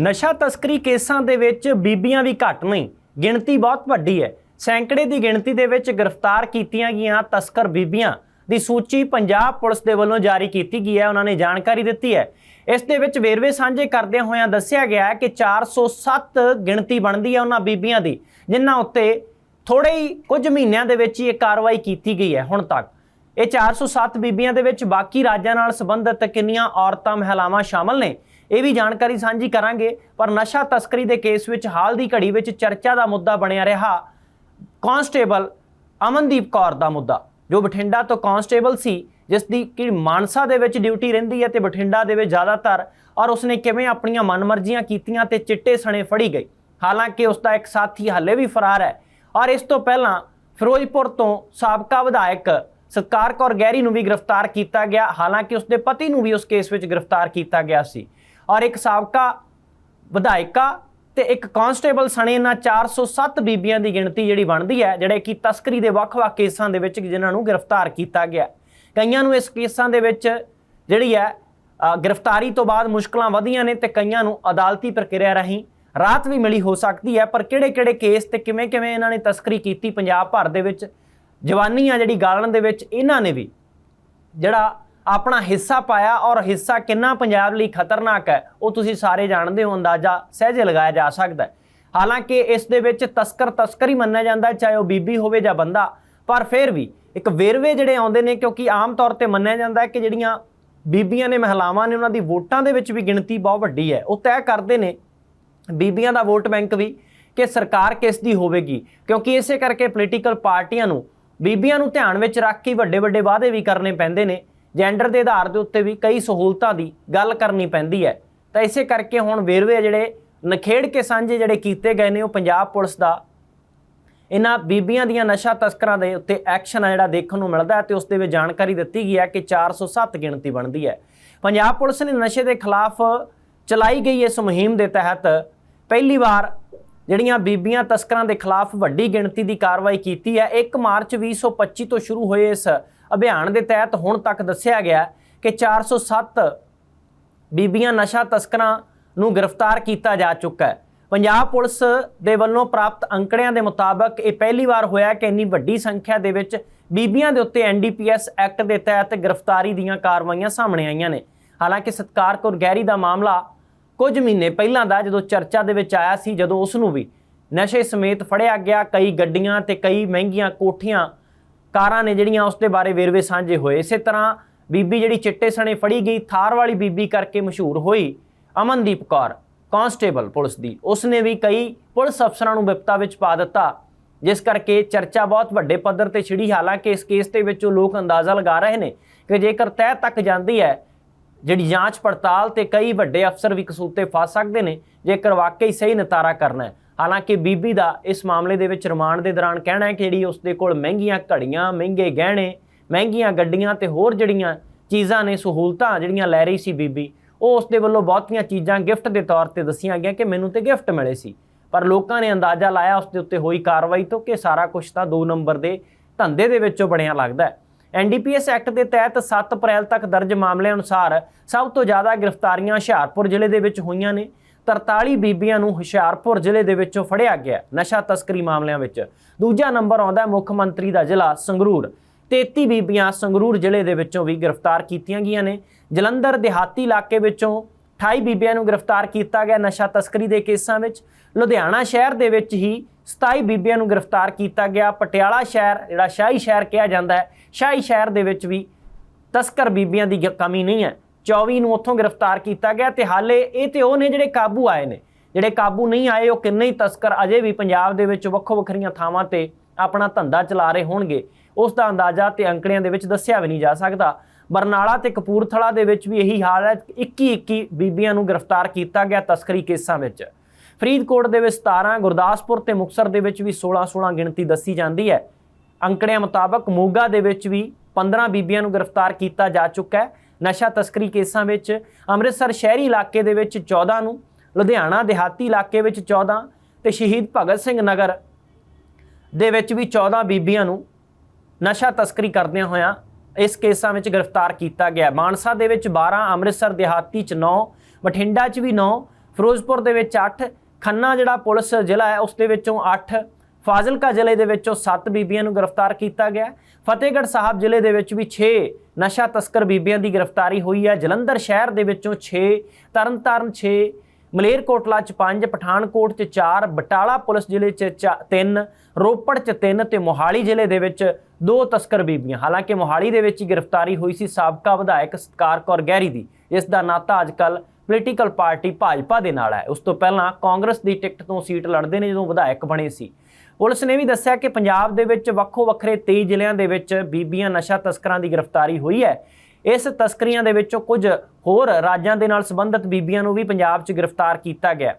ਨਸ਼ਾ ਤਸਕਰੀ ਕੇਸਾਂ ਦੇ ਵਿੱਚ ਬੀਬੀਆਂ ਵੀ ਘੱਟ ਨਹੀਂ ਗਿਣਤੀ ਬਹੁਤ ਵੱਡੀ ਹੈ। ਸੈਂਕੜੇ ਦੀ ਗਿਣਤੀ ਦੇ ਵਿੱਚ ਗ੍ਰਿਫਤਾਰ ਕੀਤੀਆਂ ਗਈਆਂ ਤਸਕਰ ਬੀਬੀਆਂ ਦੀ ਸੂਚੀ ਪੰਜਾਬ ਪੁਲਿਸ ਦੇ ਵੱਲੋਂ ਜਾਰੀ ਕੀਤੀ ਗਈ ਹੈ। ਉਹਨਾਂ ਨੇ ਜਾਣਕਾਰੀ ਦਿੱਤੀ ਹੈ। ਇਸ ਦੇ ਵਿੱਚ ਵੇਰਵੇ ਸਾਂਝੇ ਕਰਦਿਆਂ ਹੋਇਆਂ ਦੱਸਿਆ ਗਿਆ ਹੈ ਕਿ 407 ਗਿਣਤੀ ਬਣਦੀ ਹੈ ਉਹਨਾਂ ਬੀਬੀਆਂ ਦੀ, ਜਿਨ੍ਹਾਂ ਉੱਤੇ ਥੋੜੇ ਹੀ ਕੁਝ ਮਹੀਨਿਆਂ ਦੇ ਵਿੱਚ ਹੀ ਇਹ ਕਾਰਵਾਈ ਕੀਤੀ ਗਈ ਹੈ ਹੁਣ ਤੱਕ। ਇਹ 407 ਬੀਬੀਆਂ ਦੇ ਵਿੱਚ ਬਾਕੀ ਰਾਜਾਂ ਨਾਲ ਸੰਬੰਧਿਤ ਕਿੰਨੀਆਂ ਔਰਤਾਂ, ਮਹਿਲਾਵਾਂ ਸ਼ਾਮਲ ਨੇ? ਇਹ ਵੀ ਜਾਣਕਾਰੀ ਸਾਂਝੀ ਕਰਾਂਗੇ, ਪਰ ਨਸ਼ਾ ਤਸਕਰੀ ਦੇ ਕੇਸ ਵਿੱਚ ਹਾਲ ਦੀ ਘੜੀ ਵਿੱਚ ਚਰਚਾ ਦਾ ਮੁੱਦਾ ਬਣਿਆ ਰਿਹਾ। ਕਾਂਸਟੇਬਲ ਅਮਨਦੀਪ ਕੌਰ ਦਾ ਮੁੱਦਾ, ਜੋ ਬਠਿੰਡਾ ਤੋਂ ਕਾਂਸਟੇਬਲ ਸੀ, ਜਿਸ ਦੀ ਕਿ ਮਾਨਸਾ ਦੇ ਵਿੱਚ ਡਿਊਟੀ ਰਹਿੰਦੀ ਹੈ ਤੇ ਬਠਿੰਡਾ ਦੇ ਵਿੱਚ ਜ਼ਿਆਦਾਤਰ, ਔਰ ਉਸਨੇ ਕਿਵੇਂ ਆਪਣੀਆਂ ਮਨਮਰਜ਼ੀਆਂ ਕੀਤੀਆਂ ਤੇ ਚਿੱਟੇ ਸਣੇ ਫੜੀ ਗਈ। ਹਾਲਾਂਕਿ ਉਸ ਦਾ ਇੱਕ ਸਾਥੀ ਹੱਲੇ ਵੀ ਫਰਾਰ ਹੈ, ਔਰ ਇਸ ਤੋਂ ਪਹਿਲਾਂ ਫਿਰੋਜ਼ਪੁਰ ਤੋਂ ਸਾਬਕਾ ਵਿਧਾਇਕ ਸਤਕਾਰ ਕੌਰ ਗਹਿਰੀ ਨੂੰ ਵੀ ਗ੍ਰਿਫਤਾਰ ਕੀਤਾ ਗਿਆ। ਹਾਲਾਂਕਿ ਉਸਦੇ ਪਤੀ ਨੂੰ ਵੀ ਉਸ ਕੇਸ ਵਿੱਚ ਗ੍ਰਿਫਤਾਰ ਕੀਤਾ ਗਿਆ ਸੀ। ਔਰ ਇੱਕ ਸਾਬਕਾ ਵਿਧਾਇਕਾ ਤੇ ਇੱਕ ਕਾਂਸਟੇਬਲ ਸਣੇ ਇਹਨਾਂ 407 ਬੀਬੀਆਂ ਦੀ ਗਿਣਤੀ ਜਿਹੜੀ ਬਣਦੀ ਹੈ, ਜਿਹੜੇ ਕਿ ਤਸਕਰੀ ਦੇ ਵੱਖ-ਵੱਖ ਕੇਸਾਂ ਦੇ ਵਿੱਚ ਜਿਨ੍ਹਾਂ ਨੂੰ ਗ੍ਰਿਫਤਾਰ ਕੀਤਾ ਗਿਆ ਕਈਆਂ ਨੂੰ ਇਸ ਕੇਸਾਂ ਦੇ ਵਿੱਚ ਜਿਹੜੀ ਹੈ ਗ੍ਰਿਫਤਾਰੀ ਤੋਂ ਬਾਅਦ ਮੁਸ਼ਕਲਾਂ ਵਧੀਆਂ ਨੇ ਤੇ ਕਈਆਂ ਨੂੰ ਅਦਾਲਤੀ ਪ੍ਰਕਿਰਿਆ ਰਾਹੀਂ ਰਾਹਤ ਵੀ ਮਿਲੀ ਹੋ ਸਕਦੀ ਹੈ, ਪਰ ਕਿਹੜੇ-ਕਿਹੜੇ ਕੇਸ ਤੇ ਕਿਵੇਂ-ਕਿਵੇਂ ਇਹਨਾਂ ਨੇ ਤਸਕਰੀ ਕੀਤੀ ਪੰਜਾਬ ਭਰ ਦੇ ਵਿੱਚ ਜਵਾਨੀ ਆ ਜਿਹੜੀ ਗਾਲਣ ਦੇ ਵਿੱਚ, ਇਹਨਾਂ ਨੇ ਵੀ ਜਿਹੜਾ ਆਪਣਾ ਹਿੱਸਾ ਪਾਇਆ ਔਰ ਹਿੱਸਾ ਕਿੰਨਾ ਪੰਜਾਬ ਲਈ ਖਤਰਨਾਕ ਹੈ, ਉਹ ਤੁਸੀਂ ਸਾਰੇ ਜਾਣਦੇ ਹੋ, ਅੰਦਾਜ਼ਾ ਸਹਿਜੇ ਲਗਾਇਆ ਜਾ ਸਕਦਾ ਹੈ। ਹਾਲਾਂਕਿ ਇਸ ਦੇ ਵਿੱਚ ਤਸਕਰ ਤਸਕਰੀ ਮੰਨਿਆ ਜਾਂਦਾ ਚਾਹੇ ਉਹ ਬੀਬੀ ਹੋਵੇ ਜਾਂ ਬੰਦਾ, ਪਰ ਫਿਰ ਵੀ ਇੱਕ ਵੇਰਵੇ ਜਿਹੜੇ ਆਉਂਦੇ ਨੇ, ਕਿਉਂਕਿ ਆਮ ਤੌਰ ਤੇ ਮੰਨਿਆ ਜਾਂਦਾ ਹੈ ਕਿ ਜਿਹੜੀਆਂ ਬੀਬੀਆਂ ਨੇ, ਮਹਿਲਾਵਾਂ ਨੇ, ਉਹਨਾਂ ਦੀ ਵੋਟਾਂ ਦੇ ਵਿੱਚ ਵੀ ਗਿਣਤੀ ਬਹੁਤ ਵੱਡੀ ਹੈ। ਉਹ ਤੈਅ ਕਰਦੇ ਨੇ, ਬੀਬੀਆਂ ਦਾ ਵੋਟ ਬੈਂਕ ਵੀ, ਕਿ ਸਰਕਾਰ ਕਿਸ ਦੀ ਹੋਵੇਗੀ, ਕਿਉਂਕਿ ਇਸੇ ਕਰਕੇ ਪੋਲੀਟੀਕਲ ਪਾਰਟੀਆਂ ਨੂੰ, ਬੀਬੀਆਂ ਨੂੰ ਧਿਆਨ ਵਿੱਚ ਰੱਖ ਕੇ ਵੱਡੇ ਵੱਡੇ ਵਾਅਦੇ ਵੀ ਕਰਨੇ ਪੈਂਦੇ ਨੇ। ਜੈਂਡਰ ਦੇ ਆਧਾਰ ਦੇ ਉੱਤੇ ਵੀ ਕਈ ਸਹੂਲਤਾਂ ਦੀ ਗੱਲ ਕਰਨੀ ਪੈਂਦੀ ਹੈ। ਤਾਂ ਇਸੇ ਕਰਕੇ ਹੁਣ ਵੇਰਵੇ ਜਿਹੜੇ ਨਖੇੜ ਕੇ ਸਾਂਝੇ ਜਿਹੜੇ ਕੀਤੇ ਗਏ ਨੇ, ਉਹ ਪੰਜਾਬ ਪੁਲਿਸ ਦਾ ਇਹਨਾਂ ਬੀਬੀਆਂ ਦੀਆਂ ਨਸ਼ਾ ਤਸਕਰਾਂ ਦੇ ਉੱਤੇ ਐਕਸ਼ਨ ਆ ਜਿਹੜਾ ਦੇਖਣ ਨੂੰ ਮਿਲਦਾ ਹੈ ਤੇ ਉਸ ਦੇ ਵਿੱਚ ਜਾਣਕਾਰੀ ਦਿੱਤੀ ਗਈ ਹੈ ਕਿ 407 ਗਿਣਤੀ ਬਣਦੀ ਹੈ। ਪੰਜਾਬ ਪੁਲਿਸ ਨੇ ਨਸ਼ੇ ਦੇ ਖਿਲਾਫ ਚਲਾਈ ਗਈ ਇਸ ਮੁਹਿੰਮ ਦੇ ਤਹਿਤ ਪਹਿਲੀ ਵਾਰ ਜਿਹੜੀਆਂ ਬੀਬੀਆਂ ਤਸਕਰਾਂ ਦੇ ਖਿਲਾਫ ਵੱਡੀ ਗਿਣਤੀ ਦੀ ਕਾਰਵਾਈ ਕੀਤੀ ਹੈ 1 ਮਾਰਚ 2025 ਤੋਂ ਸ਼ੁਰੂ ਹੋਏ ਇਸ ਅਭਿਆਨ ਦੇ ਤਹਿਤ ਹੁਣ ਤੱਕ ਦੱਸਿਆ ਗਿਆ ਕਿ 407 ਬੀਬੀਆਂ ਨਸ਼ਾ ਤਸਕਰਾਂ ਨੂੰ ਗ੍ਰਿਫਤਾਰ ਕੀਤਾ ਜਾ ਚੁੱਕਾ ਹੈ। ਪੰਜਾਬ ਪੁਲਿਸ ਦੇ ਵੱਲੋਂ ਪ੍ਰਾਪਤ ਅੰਕੜਿਆਂ ਦੇ ਮੁਤਾਬਕ ਇਹ ਪਹਿਲੀ ਵਾਰ ਹੋਇਆ ਕਿ ਇੰਨੀ ਵੱਡੀ ਸੰਖਿਆ ਦੇ ਵਿੱਚ ਬੀਬੀਆਂ ਦੇ ਉੱਤੇ ਐਨਡੀਪੀਐਸ ਐਕਟ ਦੇ ਤਹਿਤ ਗ੍ਰਿਫਤਾਰੀ ਦੀਆਂ ਕਾਰਵਾਈਆਂ ਸਾਹਮਣੇ ਆਈਆਂ ਨੇ। ਹਾਲਾਂਕਿ ਸਤਕਾਰ ਕੌਰ ਗਹਿਰੀ ਦਾ ਮਾਮਲਾ ਕੁਝ ਮਹੀਨੇ ਪਹਿਲਾਂ ਦਾ ਜਦੋਂ ਚਰਚਾ ਦੇ ਵਿੱਚ ਆਇਆ ਸੀ, ਜਦੋਂ ਉਸ ਨੂੰ ਵੀ ਨਸ਼ੇ ਸਮੇਤ ਫੜਿਆ ਗਿਆ, ਕਈ ਗੱਡੀਆਂ ਤੇ ਕਈ ਮਹਿੰਗੀਆਂ ਕੋਠੀਆਂ, ਕਾਰਾਂ ਨੇ ਜਿਹੜੀਆਂ ਉਸ ਦੇ ਬਾਰੇ ਵੇਰਵੇ ਸਾਂਝੇ ਹੋਏ। ਇਸੇ ਤਰ੍ਹਾਂ ਬੀਬੀ ਜਿਹੜੀ ਚਿੱਟੇ ਸਣੇ ਫੜੀ ਗਈ, ਥਾਰ ਵਾਲੀ ਬੀਬੀ ਕਰਕੇ ਮਸ਼ਹੂਰ ਹੋਈ ਅਮਨਦੀਪ ਕੌਰ, ਕਾਂਸਟੇਬਲ ਪੁਲਿਸ ਦੀ। ਉਸ ਨੇ ਵੀ ਕਈ ਪੁਲਿਸ ਅਫਸਰਾਂ ਨੂੰ ਵਿਪਤਾ ਵਿੱਚ ਪਾ ਦਿੱਤਾ, ਜਿਸ ਕਰਕੇ ਚਰਚਾ ਬਹੁਤ ਵੱਡੇ ਪੱਧਰ ਤੇ ਛਿੜੀ। ਹਾਲਾਂਕਿ ਇਸ ਕੇਸ ਦੇ ਵਿੱਚ ਉਹ ਲੋਕ ਅੰਦਾਜ਼ਾ ਲਗਾ ਰਹੇ ਨੇ ਕਿ ਜੇਕਰ ਤਹਿ ਤੱਕ ਜਾਂਦੀ ਹੈ ਜਿਹੜੀ ਜਾਂਚ ਪੜਤਾਲ ਤੇ ਕਈ ਵੱਡੇ ਅਫਸਰ ਵੀ ਕਸੂਰ ਤੇ ਫਸ ਸਕਦੇ ਨੇ, ਜੇਕਰ ਵਾਕਈ ਸਹੀ ਨਤਾਰਾ ਕਰਨਾ ਹੈ। ਹਾਲਾਂਕਿ ਬੀਬੀ ਦਾ ਇਸ ਮਾਮਲੇ ਦੇ ਵਿੱਚ ਰਿਮਾਂਡ ਦੇ ਦੌਰਾਨ ਕਹਿਣਾ ਹੈ ਕਿ ਜਿਹੜੀ ਉਸ ਦੇ ਕੋਲ ਮਹਿੰਗੀਆਂ ਘੜੀਆਂ, ਮਹਿੰਗੇ ਗਹਿਣੇ, ਮਹਿੰਗੀਆਂ ਗੱਡੀਆਂ ਤੇ ਹੋਰ ਜਿਹੜੀਆਂ ਚੀਜ਼ਾਂ ਨੇ, ਸਹੂਲਤਾਂ ਜਿਹੜੀਆਂ ਲੈ ਰਹੀ ਸੀ ਬੀਬੀ, ਉਹ ਉਸ ਦੇ ਵੱਲੋਂ ਬਹੁਤੀਆਂ ਚੀਜ਼ਾਂ ਗਿਫਟ ਦੇ ਤੌਰ ਤੇ ਦੱਸੀਆਂ ਗਈਆਂ ਕਿ ਮੈਨੂੰ ਤੇ ਗਿਫਟ ਮਿਲੇ ਸੀ। ਪਰ ਲੋਕਾਂ ਨੇ ਅੰਦਾਜ਼ਾ ਲਾਇਆ ਉਸ ਦੇ ਉੱਤੇ ਹੋਈ ਕਾਰਵਾਈ ਤੋਂ ਕਿ ਸਾਰਾ ਕੁਝ ਤਾਂ 2 ਨੰਬਰ ਦੇ ਧੰਦੇ ਦੇ ਵਿੱਚੋਂ ਬਣਿਆ ਲੱਗਦਾ ਹੈ। ਐਨਡੀਪੀਐਸ ਐਕਟ ਦੇ ਤਹਿਤ 7 ਅਪ੍ਰੈਲ ਤੱਕ ਦਰਜ ਮਾਮਲਿਆਂ ਅਨੁਸਾਰ ਸਭ ਤੋਂ ਜ਼ਿਆਦਾ ਗ੍ਰਿਫਤਾਰੀਆਂ ਹੁਸ਼ਿਆਰਪੁਰ ਜ਼ਿਲ੍ਹੇ ਦੇ ਵਿੱਚ ਹੋਈਆਂ ਨੇ। 43 ਬੀਬੀਆਂ ਨੂੰ ਹੁਸ਼ਿਆਰਪੁਰ ਜ਼ਿਲ੍ਹੇ ਦੇ ਵਿੱਚੋਂ ਫੜਿਆ ਗਿਆ ਨਸ਼ਾ ਤਸਕਰੀ ਮਾਮਲਿਆਂ ਵਿੱਚ। ਦੂਜਾ ਨੰਬਰ ਆਉਂਦਾ ਮੁੱਖ ਮੰਤਰੀ ਦਾ ਜ਼ਿਲ੍ਹਾ ਸੰਗਰੂਰ। 33 ਬੀਬੀਆਂ ਸੰਗਰੂਰ ਜ਼ਿਲ੍ਹੇ ਦੇ ਵਿੱਚੋਂ ਵੀ ਗ੍ਰਿਫਤਾਰ ਕੀਤੀਆਂ ਗਈਆਂ ਨੇ। ਜਲੰਧਰ ਦਿਹਾਤੀ ਇਲਾਕੇ ਵਿੱਚੋਂ 28 ਬੀਬੀਆਂ ਨੂੰ ਗ੍ਰਿਫਤਾਰ ਕੀਤਾ ਗਿਆ ਨਸ਼ਾ ਤਸਕਰੀ ਦੇ ਕੇਸਾਂ ਵਿੱਚ। ਲੁਧਿਆਣਾ ਸ਼ਹਿਰ ਦੇ ਵਿੱਚ ਹੀ 27 ਬੀਬੀਆਂ ਨੂੰ ਗ੍ਰਿਫਤਾਰ ਕੀਤਾ ਗਿਆ। ਪਟਿਆਲਾ ਸ਼ਹਿਰ, ਜਿਹੜਾ ਸ਼ਾਹੀ ਸ਼ਹਿਰ ਕਿਹਾ ਜਾਂਦਾ ਹੈ ਸ਼ਾਹੀ ਸ਼ਹਿਰ ਦੇ ਵਿੱਚ ਵੀ ਤਸਕਰ ਬੀਬੀਆਂ ਦੀ ਗ- ਕਮੀ ਨਹੀਂ ਹੈ। 24 ਨੂੰ ਉੱਥੋਂ ਗ੍ਰਿਫਤਾਰ ਕੀਤਾ ਗਿਆ ਤੇ ਹਾਲੇ ਇਹ ਤੇ ਉਹ ਨੇ ਜਿਹੜੇ ਕਾਬੂ ਆਏ ਨੇ। ਜਿਹੜੇ ਕਾਬੂ ਨਹੀਂ ਆਏ, ਉਹ ਕਿੰਨੇ ਹੀ ਤਸਕਰ ਅਜੇ ਵੀ ਪੰਜਾਬ ਦੇ ਵਿੱਚ ਵੱਖੋ ਵੱਖਰੀਆਂ ਥਾਵਾਂ ਤੇ ਆਪਣਾ ਧੰਦਾ ਚਲਾ ਰਹੇ ਹੋਣਗੇ। ਉਸ ਦਾ ਅੰਦਾਜ਼ਾ ਤੇ ਅੰਕੜਿਆਂ ਦੇ ਵਿੱਚ ਦੱਸਿਆ ਵੀ ਨਹੀਂ ਜਾ ਸਕਦਾ। ਬਰਨਾਲਾ ਤੇ ਕਪੂਰਥਲਾ ਦੇ ਵਿੱਚ ਵੀ ਇਹੀ ਹਾਲ ਹੈ। 21 21 ਬੀਬੀਆਂ ਨੂੰ ਗ੍ਰਿਫਤਾਰ ਕੀਤਾ ਗਿਆ ਤਸਕਰੀ ਕੇਸਾਂ ਵਿੱਚ। ਫਰੀਦਕੋਟ ਦੇ ਵਿੱਚ 17 ਗੁਰਦਾਸਪੁਰ ਤੇ ਮੁਕਸਰ ਦੇ ਵਿੱਚ ਵੀ 16 16 ਗਿਣਤੀ ਦੱਸੀ ਜਾਂਦੀ ਹੈ। ਅੰਕੜਿਆਂ ਮੁਤਾਬਕ ਮੋਗਾ ਦੇ ਵਿੱਚ ਵੀ 15 ਬੀਬੀਆਂ ਨੂੰ ਗ੍ਰਿਫਤਾਰ ਕੀਤਾ ਜਾ ਚੁੱਕਾ ਹੈ। ਨਸ਼ਾ ਤਸਕਰੀ ਕੇਸਾਂ ਵਿੱਚ ਅੰਮ੍ਰਿਤਸਰ ਸ਼ਹਿਰੀ ਇਲਾਕੇ ਦੇ ਵਿੱਚ 14 ਨੂੰ, ਲੁਧਿਆਣਾ ਦਿਹਾਤੀ ਇਲਾਕੇ ਵਿੱਚ 14 ਤੇ ਸ਼ਹੀਦ ਭਗਤ ਸਿੰਘ ਨਗਰ ਦੇ ਵਿੱਚ ਵੀ 14 ਬੀਬੀਆਂ ਨੂੰ ਨਸ਼ਾ ਤਸਕਰੀ ਕਰਦਿਆਂ ਹੋਇਆਂ ਇਸ ਕੇਸਾਂ ਵਿੱਚ ਗ੍ਰਿਫਤਾਰ ਕੀਤਾ ਗਿਆ। ਮਾਨਸਾ ਦੇ ਵਿੱਚ 12 ਅੰਮ੍ਰਿਤਸਰ ਦਿਹਾਤੀ ਚ 9 ਬਠਿੰਡਾ ਚ ਵੀ 9 ਫਿਰੋਜ਼ਪੁਰ ਦੇ ਵਿੱਚ 8 ਖੰਨਾ ਜਿਹੜਾ ਪੁਲਿਸ ਜ਼ਿਲ੍ਹਾ ਹੈ ਉਸ ਦੇ ਵਿੱਚੋਂ 8 ਫਾਜ਼ਿਲਕਾ ਜ਼ਿਲ੍ਹੇ ਦੇ ਵਿੱਚੋਂ 7 ਬੀਬੀਆਂ ਨੂੰ ਗ੍ਰਿਫਤਾਰ ਕੀਤਾ ਗਿਆ। ਫਤਿਹਗੜ੍ਹ ਸਾਹਿਬ ਜ਼ਿਲ੍ਹੇ ਦੇ ਵਿੱਚ ਵੀ 6 ਨਸ਼ਾ ਤਸਕਰ ਬੀਬੀਆਂ ਦੀ ਗ੍ਰਿਫਤਾਰੀ ਹੋਈ ਹੈ। ਜਲੰਧਰ ਸ਼ਹਿਰ ਦੇ ਵਿੱਚੋਂ 6 ਤਰਨਤਾਰਨ 6 ਮਲੇਰਕੋਟਲਾ ਚ 5 ਪਠਾਨਕੋਟ ਚ 4 ਬਟਾਲਾ ਪੁਲਿਸ ਜ਼ਿਲ੍ਹੇ ਚ 3 ਰੋਪੜ ਚ 3 ਤੇ ਮੋਹਾਲੀ ਜ਼ਿਲ੍ਹੇ ਦੇ ਵਿੱਚ ਦੋ ਤਸਕਰ ਬੀਬੀਆਂ। ਹਾਲਾਂਕਿ ਮੋਹਾਲੀ ਦੇ ਵਿੱਚ ਹੀ ਗ੍ਰਿਫਤਾਰੀ ਹੋਈ ਸੀ ਸਾਬਕਾ ਵਿਧਾਇਕ ਸਤਕਾਰ ਕੌਰ ਗਹਿਰੀ ਦੀ। ਇਸ ਦਾ ਨਾਤਾ ਅੱਜਕੱਲ ਪੋਲੀਟੀਕਲ ਪਾਰਟੀ ਭਾਜਪਾ ਦੇ ਨਾਲ ਹੈ। ਉਸ ਤੋਂ ਪਹਿਲਾਂ ਕਾਂਗਰਸ ਦੀ ਟਿਕਟ ਤੋਂ ਸੀਟ ਲੜਦੇ ਨੇ ਜਦੋਂ ਵਿਧਾਇਕ ਬਣੇ ਸੀ। ਪੁਲਿਸ ਨੇ ਵੀ ਦੱਸਿਆ ਕਿ ਪੰਜਾਬ ਦੇ ਵਿੱਚ ਵੱਖੋ ਵੱਖਰੇ 23 ਜ਼ਿਲ੍ਹਿਆਂ ਦੇ ਵਿੱਚ ਬੀਬੀਆਂ ਨਸ਼ਾ ਤਸਕਰਾਂ ਦੀ ਗ੍ਰਿਫਤਾਰੀ ਹੋਈ ਹੈ। ਇਸ ਤਸਕਰੀਆਂ ਦੇ ਵਿੱਚੋਂ ਕੁਝ ਹੋਰ ਰਾਜਾਂ ਦੇ ਨਾਲ ਸੰਬੰਧਿਤ ਬੀਬੀਆਂ ਨੂੰ ਵੀ ਪੰਜਾਬ 'ਚ ਗ੍ਰਿਫਤਾਰ ਕੀਤਾ ਗਿਆ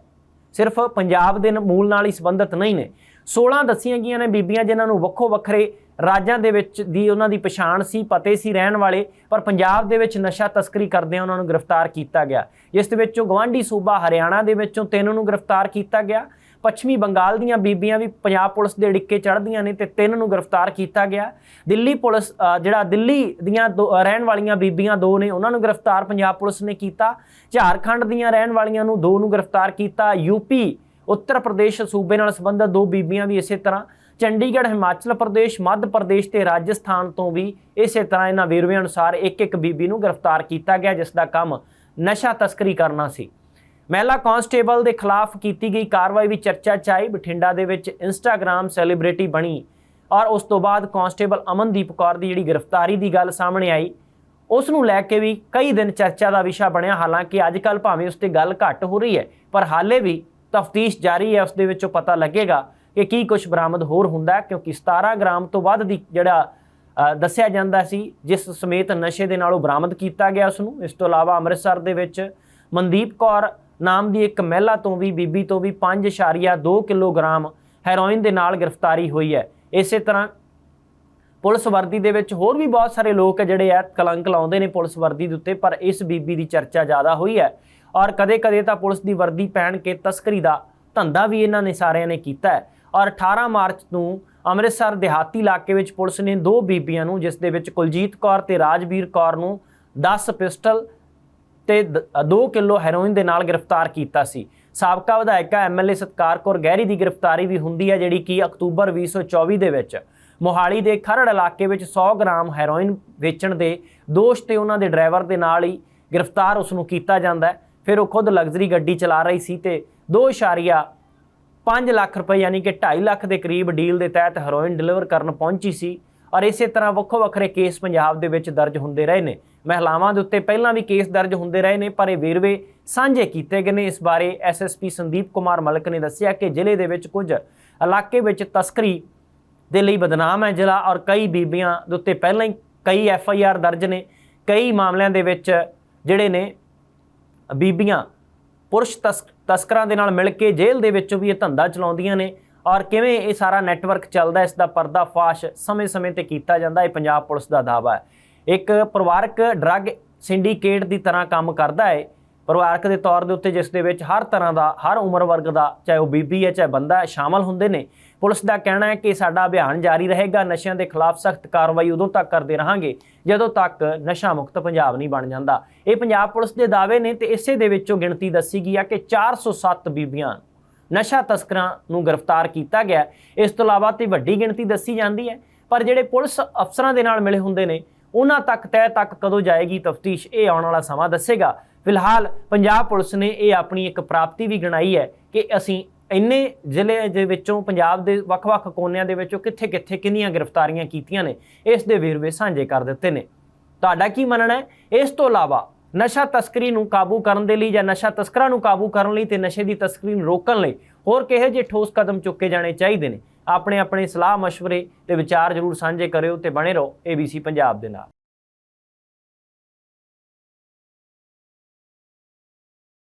ਸਿਰਫ ਪੰਜਾਬ ਦੇ ਮੂਲ ਨਾਲ ਹੀ ਸੰਬੰਧਿਤ ਨਹੀਂ ਨੇ। 16 ਦੱਸੀਆਂ ਗਈਆਂ ਨੇ ਬੀਬੀਆਂ ਜਿਨ੍ਹਾਂ ਨੂੰ ਵੱਖੋ ਵੱਖਰੇ ਰਾਜਾਂ ਦੇ ਵਿੱਚ ਦੀ ਉਹਨਾਂ ਦੀ ਪਛਾਣ ਸੀ, ਪਤੇ ਸੀ, ਰਹਿਣ ਵਾਲੇ, ਪਰ ਪੰਜਾਬ ਦੇ ਵਿੱਚ ਨਸ਼ਾ ਤਸਕਰੀ ਕਰਦਿਆਂ ਉਹਨਾਂ ਨੂੰ ਗ੍ਰਿਫਤਾਰ ਕੀਤਾ ਗਿਆ। ਜਿਸ ਦੇ ਵਿੱਚੋਂ ਗਵਾਂਢੀ ਸੂਬਾ ਹਰਿਆਣਾ ਦੇ ਵਿੱਚੋਂ ਤਿੰਨ ਨੂੰ ਗ੍ਰਿਫਤਾਰ ਕੀਤਾ ਗਿਆ। ਪੱਛਮੀ ਬੰਗਾਲ ਦੀਆਂ ਬੀਬੀਆਂ ਵੀ ਪੰਜਾਬ ਪੁਲਿਸ ਦੇ ਡਿੱਕੇ ਚੜ੍ਹਦੀਆਂ ਨੇ ਤੇ ਤਿੰਨ ਨੂੰ ਗ੍ਰਿਫਤਾਰ ਕੀਤਾ ਗਿਆ। ਦਿੱਲੀ ਪੁਲਿਸ ਜਿਹੜਾ ਦਿੱਲੀ ਦੀਆਂ ਦੋ- ਰਹਿਣ ਵਾਲੀਆਂ ਬੀਬੀਆਂ ਦੋ ਨੇ, ਉਹਨਾਂ ਨੂੰ ਗ੍ਰਿਫਤਾਰ ਪੰਜਾਬ ਪੁਲਿਸ ਨੇ ਕੀਤਾ। ਝਾਰਖੰਡ ਦੀਆਂ ਰਹਿਣ ਵਾਲੀਆਂ ਨੂੰ ਦੋ ਨੂੰ ਗ੍ਰਿਫਤਾਰ ਕੀਤਾ। ਯੂਪੀ ਉੱਤਰ ਪ੍ਰਦੇਸ਼ ਸੂਬੇ ਨਾਲ ਸੰਬੰਧਿਤ ਦੋ ਬੀਬੀਆਂ ਵੀ ਇਸੇ ਤਰ੍ਹਾਂ। ਚੰਡੀਗੜ੍ਹ, ਹਿਮਾਚਲ ਪ੍ਰਦੇਸ਼, ਮੱਧ ਪ੍ਰਦੇਸ਼ ਤੇ ਰਾਜਸਥਾਨ ਤੋਂ ਵੀ ਇਸੇ ਤਰ੍ਹਾਂ ਇਹਨਾਂ ਵੇਰਵੇ ਅਨੁਸਾਰ ਇੱਕ ਇੱਕ ਬੀਬੀ ਨੂੰ ਗ੍ਰਿਫਤਾਰ ਕੀਤਾ ਗਿਆ, ਜਿਸ ਦਾ ਕੰਮ ਨਸ਼ਾ ਤਸਕਰੀ ਕਰਨਾ ਸੀ। ਮਹਿਲਾ ਕਾਂਸਟੇਬਲ ਦੇ ਖਿਲਾਫ ਕੀਤੀ ਗਈ ਕਾਰਵਾਈ ਵੀ ਚਰਚਾ ਚ ਆਈ। ਬਠਿੰਡਾ ਦੇ ਵਿੱਚ ਇੰਸਟਾਗ੍ਰam ਸੈਲੀਬ੍ਰਿਟੀ ਬਣੀ ਔਰ ਉਸ ਤੋਂ ਬਾਅਦ ਕਾਂਸਟੇਬਲ ਅਮਨਦੀਪ ਕੌਰ ਦੀ ਜਿਹੜੀ ਗ੍ਰਿਫਤਾਰੀ ਦੀ ਗੱਲ ਸਾਹਮਣੇ ਆਈ। ਉਸ ਨੂੰ ਲੈ ਕੇ ਵੀ ਕਈ ਦਿਨ ਚਰਚਾ ਦਾ ਵਿਸ਼ਾ ਬਣਿਆ। ਹਾਲਾਂਕਿ ਅੱਜ ਕੱਲ ਭਾਵੇਂ ਉਸ ਤੇ ਗੱਲ ਘੱਟ ਹੋ ਰਹੀ ਹੈ, ਪਰ ਹਾਲੇ ਵੀ ਤਫਤੀਸ਼ ਜਾਰੀ ਹੈ। ਉਸ ਦੇ ਵਿੱਚੋਂ ਪਤਾ ਲੱਗੇਗਾ ਕਿ ਕੀ ਕੁਝ ਬਰਾਮਦ ਹੋਰ ਹੁੰਦਾ ਕਿਉਂਕਿ 17 ਗ੍ਰਾਮ ਤੋਂ ਵੱਧ ਦੀ ਜਿਹੜਾ ਦੱਸਿਆ ਜਾਂਦਾ ਸੀ, ਜਿਸ ਸਮੇਤ ਨਸ਼ੇ ਦੇ ਨਾਲ ਉਹ ਬਰਾਮਦ ਕੀਤਾ ਗਿਆ ਉਸ ਨੂੰ ਇਸ ਤੋਂ ਇਲਾਵਾ ਅੰਮ੍ਰਿਤਸਰ ਦੇ ਵਿੱਚ ਮਨਦੀਪ ਕੌਰ ਨਾਮ ਦੀ ਇੱਕ ਮਹਿਲਾ ਤੋਂ ਵੀ, ਬੀਬੀ ਤੋਂ ਵੀ 5.2 ਕਿਲੋਗ੍ਰਾਮ ਹੈਰੋਇਨ ਦੇ ਨਾਲ ਗ੍ਰਿਫਤਾਰੀ ਹੋਈ ਹੈ। ਇਸੇ ਤਰ੍ਹਾਂ ਪੁਲਿਸ ਵਰਦੀ ਦੇ ਵਿੱਚ ਹੋਰ ਵੀ ਬਹੁਤ ਸਾਰੇ ਲੋਕ ਜਿਹੜੇ ਆ ਕਲੰਕ ਲਾਉਂਦੇ ਨੇ ਪੁਲਿਸ ਵਰਦੀ ਦੇ ਉੱਤੇ, ਪਰ ਇਸ ਬੀਬੀ ਦੀ ਚਰਚਾ ਜ਼ਿਆਦਾ ਹੋਈ ਹੈ। ਔਰ ਕਦੇ-ਕਦੇ ਤਾਂ ਪੁਲਿਸ ਦੀ ਵਰਦੀ ਪਹਿਨ ਕੇ ਤਸਕਰੀ ਦਾ ਧੰਦਾ ਵੀ ਇਹਨਾਂ ਨੇ ਸਾਰਿਆਂ ਨੇ ਕੀਤਾ ਹੈ। ਔਰ 18 ਮਾਰਚ ਨੂੰ ਅੰਮ੍ਰਿਤਸਰ ਦਿਹਾਤੀ ਇਲਾਕੇ ਵਿੱਚ ਪੁਲਿਸ ਨੇ ਦੋ ਬੀਬੀਆਂ ਨੂੰ, ਜਿਸ ਦੇ ਵਿੱਚ ਕੁਲਜੀਤ ਕੌਰ ਤੇ ਰਾਜਵੀਰ ਕੌਰ ਨੂੰ 10 ਪਿਸਟਲ ਤੇ 2 ਕਿਲੋ ਹੈਰੋਇਨ ਦੇ ਨਾਲ ਗ੍ਰਿਫਤਾਰ ਕੀਤਾ ਸੀ। ਸਾਬਕਾ ਵਿਧਾਇਕਾ ਐਮਐਲਏ ਸਤਕਾਰ ਕੌਰ ਗਹਿਰੀ ਦੀ ਗ੍ਰਿਫਤਾਰੀ ਵੀ ਹੁੰਦੀ ਹੈ, ਜਿਹੜੀ ਕਿ ਅਕਤੂਬਰ 2024 ਦੇ ਵਿੱਚ ਮੋਹਾਲੀ ਦੇ ਖਰੜ ਇਲਾਕੇ ਵਿੱਚ 100 ਗ੍ਰਾਮ ਹੈਰੋਇਨ ਵੇਚਣ ਦੇ ਦੋਸ਼ ਤੇ ਉਹਨਾਂ ਦੇ ਡਰਾਈਵਰ ਦੇ ਨਾਲ ਹੀ ਗ੍ਰਿਫਤਾਰ ਉਸ ਨੂੰ ਕੀਤਾ ਜਾਂਦਾ ਹੈ। ਫਿਰ ਉਹ ਖੁਦ ਲਗਜ਼ਰੀ ਗੱਡੀ ਚਲਾ ਰਹੀ ਸੀ ਤੇ 2.5 ਲੱਖ ਰੁਪਏ, ਯਾਨੀ ਕਿ 2.5 ਲੱਖ ਦੇ ਕਰੀਬ ਡੀਲ ਦੇ ਤਹਿਤ ਹੈਰੋਇਨ ਡਿਲੀਵਰ ਕਰਨ ਪਹੁੰਚੀ ਸੀ। ਔਰ ਇਸੇ ਤਰ੍ਹਾਂ ਵੱਖੋ ਵੱਖਰੇ ਕੇਸ ਪੰਜਾਬ ਦੇ ਵਿੱਚ ਦਰਜ ਹੁੰਦੇ ਰਹੇ ਨੇ। ਮਹਿਲਾਵਾਂ ਦੇ ਉੱਤੇ ਪਹਿਲਾਂ ਵੀ ਕੇਸ ਦਰਜ ਹੁੰਦੇ ਰਹੇ ਨੇ, ਪਰ ਇਹ ਵੇਰਵੇ ਸਾਂਝੇ ਕੀਤੇ ਗਏ ਨੇ। ਇਸ ਬਾਰੇ ਐਸਐਸਪੀ ਸੰਦੀਪ ਕੁਮਾਰ ਮਲਕ ਨੇ ਦੱਸਿਆ ਕਿ ਜ਼ਿਲ੍ਹੇ ਦੇ ਵਿੱਚ ਕੁਝ ਇਲਾਕੇ ਵਿੱਚ ਤਸਕਰੀ ਦੇ ਲਈ ਬਦਨਾਮ ਹੈ ਜ਼ਿਲ੍ਹਾ ਔਰ ਕਈ ਬੀਬੀਆਂ ਦੇ ਉੱਤੇ ਪਹਿਲਾਂ ਹੀ ਕਈ ਐਫ ਆਈ ਆਰ ਦਰਜ ਨੇ। ਕਈ ਮਾਮਲਿਆਂ ਦੇ ਵਿੱਚ ਜਿਹੜੇ ਨੇ, ਬੀਬੀਆਂ ਪੁਰਸ਼ ਤਸ- ਤਸਕਰਾਂ ਦੇ ਨਾਲ ਮਿਲ ਕੇ ਜੇਲ੍ਹ ਦੇ ਵਿੱਚੋਂ ਵੀ ਇਹ ਧੰਦਾ ਚਲਾਉਂਦੀਆਂ ਨੇ। ਔਰ ਕਿਵੇਂ ਇਹ ਸਾਰਾ ਨੈਟਵਰਕ ਚੱਲਦਾ, ਇਸ ਦਾ ਪਰਦਾਫਾਸ਼ ਸਮੇਂ-ਸਮੇਂ ਤੇ ਕੀਤਾ ਜਾਂਦਾ, ਇਹ ਪੰਜਾਬ ਪੁਲਿਸ ਦਾ ਦਾਅਵਾ ਹੈ। ਇੱਕ ਪਰਿਵਾਰਕ ਡਰੱਗ ਸਿੰਡੀਕੇਟ ਦੀ ਤਰ੍ਹਾਂ ਕੰਮ ਕਰਦਾ ਹੈ। ਪਰਿਵਾਰਕ ਦੇ ਤੌਰ ਦੇ ਉੱਤੇ ਜਿਸ ਦੇ ਵਿੱਚ ਹਰ ਤਰ੍ਹਾਂ ਦਾ, ਹਰ ਉਮਰ ਵਰਗ ਦਾ, ਚਾਹੇ ਉਹ ਬੀਬੀ ਹੈ, ਚਾਹੇ ਬੰਦਾ ਹੈ, ਸ਼ਾਮਲ ਹੁੰਦੇ ਨੇ। ਪੁਲਿਸ ਦਾ ਕਹਿਣਾ ਹੈ ਕਿ ਸਾਡਾ ਅਭਿਆਨ ਜਾਰੀ ਰਹੇਗਾ, ਨਸ਼ਿਆਂ ਦੇ ਖਿਲਾਫ ਸਖਤ ਕਾਰਵਾਈ ਉਦੋਂ ਤੱਕ ਕਰਦੇ ਰਹਾਂਗੇ, ਜਦੋਂ ਤੱਕ ਨਸ਼ਾ ਮੁਕਤ ਪੰਜਾਬ ਨਹੀਂ ਬਣ ਜਾਂਦਾ। ਇਹ ਪੰਜਾਬ ਪੁਲਿਸ ਦੇ ਦਾਅਵੇ ਨੇ ਤੇ ਇਸੇ ਦੇ ਵਿੱਚੋਂ ਗਿਣਤੀ ਦੱਸੀ ਗਈ ਆ ਕਿ 407 ਬੀਬੀਆਂ ਨਸ਼ਾ ਤਸਕਰਾਂ ਨੂੰ ਗ੍ਰਿਫਤਾਰ ਕੀਤਾ ਗਿਆ। ਇਸ ਤੋਂ ਇਲਾਵਾ ਤੇ ਵੱਡੀ ਗਿਣਤੀ ਦੱਸੀ ਜਾਂਦੀ ਹੈ, ਪਰ ਜਿਹੜੇ ਪੁਲਿਸ ਅਫਸਰਾਂ ਦੇ ਨਾਲ ਮਿਲੇ ਹੁੰਦੇ ਨੇ, ਉਹਨਾਂ ਤੱਕ ਤਹਿ ਤੱਕ ਕਦੋਂ ਜਾਏਗੀ ਤਫਤੀਸ਼, ਇਹ ਆਉਣ ਵਾਲਾ ਸਮਾਂ ਦੱਸੇਗਾ। ਫਿਲਹਾਲ ਪੰਜਾਬ ਪੁਲਿਸ ਨੇ ਇਹ ਆਪਣੀ ਇੱਕ ਪ੍ਰਾਪਤੀ ਵੀ ਗਣਾਈ ਹੈ ਕਿ ਅਸੀਂ ਇੰਨੇ ਜ਼ਿਲ੍ਹੇ ਦੇ ਵਿੱਚੋਂ, ਪੰਜਾਬ ਦੇ ਵੱਖ-ਵੱਖ ਕੋਨਿਆਂ ਦੇ ਵਿੱਚੋਂ ਕਿੱਥੇ-ਕਿੱਥੇ ਕਿੰਨੀਆਂ ਗ੍ਰਿਫਤਾਰੀਆਂ ਕੀਤੀਆਂ ਨੇ, ਇਸ ਦੇ ਵੇਰਵੇ ਸਾਂਝੇ ਕਰ ਦਿੱਤੇ ਨੇ। ਤੁਹਾਡਾ ਕੀ ਮੰਨਣਾ ਹੈ? ਇਸ ਤੋਂ ਇਲਾਵਾ ਨਸ਼ਾ ਤਸਕਰੀ ਨੂੰ ਕਾਬੂ ਕਰਨ ਦੇ ਲਈ ਜਾਂ ਨਸ਼ਾ ਤਸਕਰਾਂ ਨੂੰ ਕਾਬੂ ਕਰਨ ਲਈ ਤੇ ਨਸ਼ੇ ਦੀ ਤਸਕਰੀ ਨੂੰ ਰੋਕਣ ਲਈ ਹੋਰ ਕਿਹੋ ਜਿਹੇ ਠੋਸ ਕਦਮ ਚੁੱਕੇ ਜਾਣੇ ਚਾਹੀਦੇ ਨੇ? ਆਪਣੇ ਆਪਣੇ ਸਲਾਹ مشਵਰੇ ਤੇ ਵਿਚਾਰ ਜ਼ਰੂਰ ਸਾਂਝੇ ਕਰਿਓ ਤੇ ਬਣੇ ਰਹੋ ABC ਪੰਜਾਬ ਦੇ ਨਾਲ।